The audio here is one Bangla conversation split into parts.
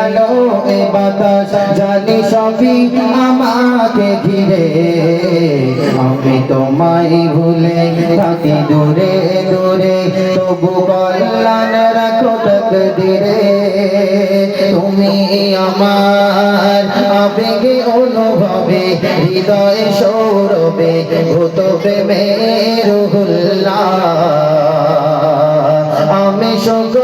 আলো, এ বাতাস, জানি সবই আমাকে ঘিরে। আমি তোমায় ভুলে থাকি দূরে দূরে, তবু কল্যাণ রাখো তকদিরে। তুমি আমার আবেগে, অনুভবে, হৃদয়ে সৌরভে, ভূত প্রেমের আমি শকর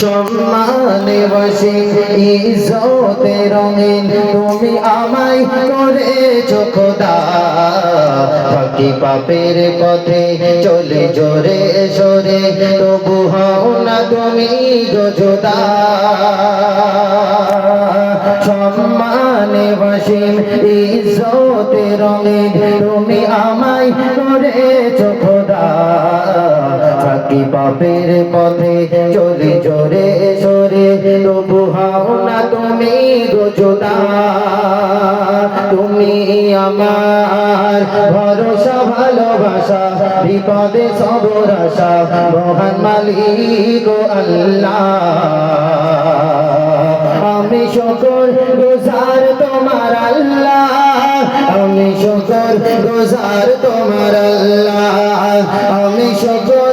সম্মানে বসে ইজতে রঙিন তুমি আমায় করেছ খোদা। বাকি পাপের পথে চলে জোরে সরে, তবু হও না তুমি গজদা সম্মানে বসিম ইজতে রঙিন তুমি আমায় করেছ খোদা বাকি পাপের পথে চলে জোরে সরে, তবু হাও না তুমি গোজোদা তুমি আমার ভরসা, ভালোবাসা, বিপদে সবর আশা, মহান মালিক ও আল্লাহ। আমি শকর গুজার তোমার আল্লাহ। আমি শকর গুজার তোমার আল্লাহ। আমি শকর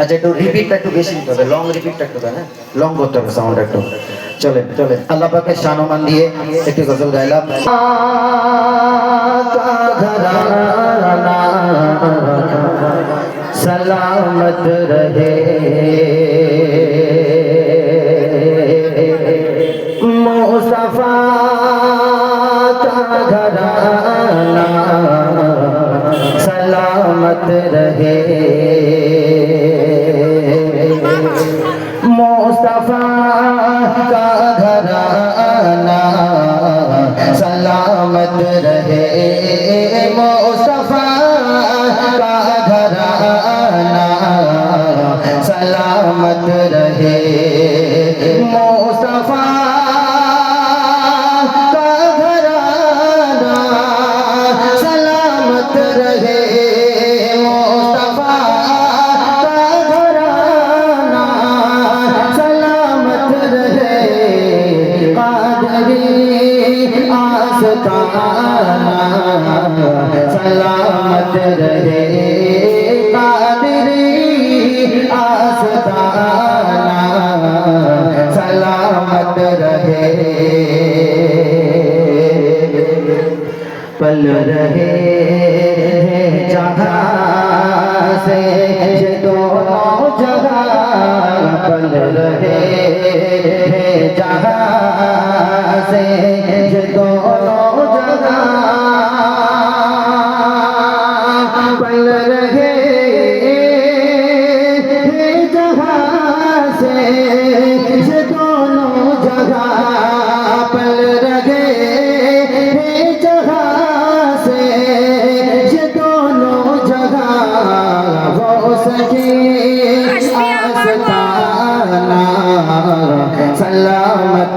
আচ্ছা একটু রিপিটটা একটু বেশি দিতে হবে। লং রিপিটটা একটু হ্যাঁ? লং করতে হবে সাউন্ড একটু। চলেন চলেন। আল্লাহ পাকে শানমান দিয়ে একটি গজল গাইলাম। সালামত রহে। सलामत रहे मुस्तफा का घराना सलामत रहे मुस्तफा का घराना सलामत रहे कादरी आस्ताना सलामत रहे कादरी आस्ताना सलामत रहे पल रहे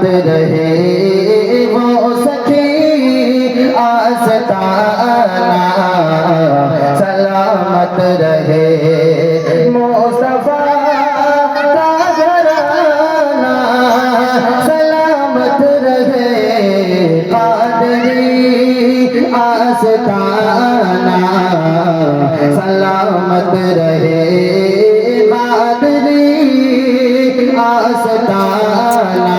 رہے وہ आस त سلامت सलामत रहे मोस र सलामत रे पदरी आस सलामत आस्ताना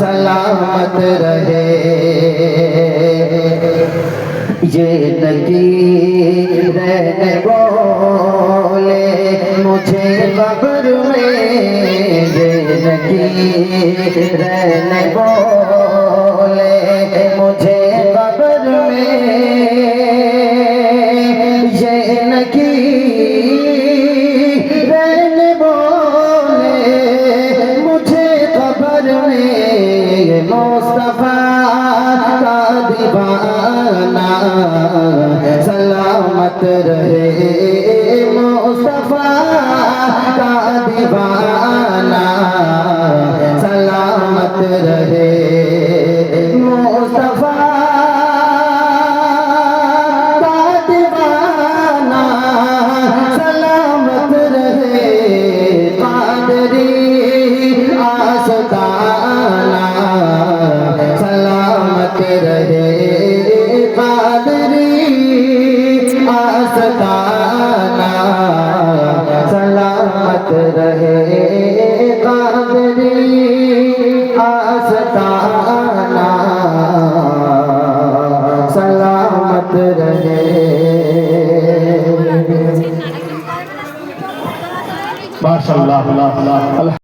सलामत रहे। ये नकी रहने बोले मुझे बबर में ये नकी रहने बोले। रहे मुस्तफा का दीवाना सलामत रहे मुस्तफा का दीवाना सलामत रहे कादरी आसताना सलामत रहे कादरी आसताना आसताना सलामत रहे माशाल्लाह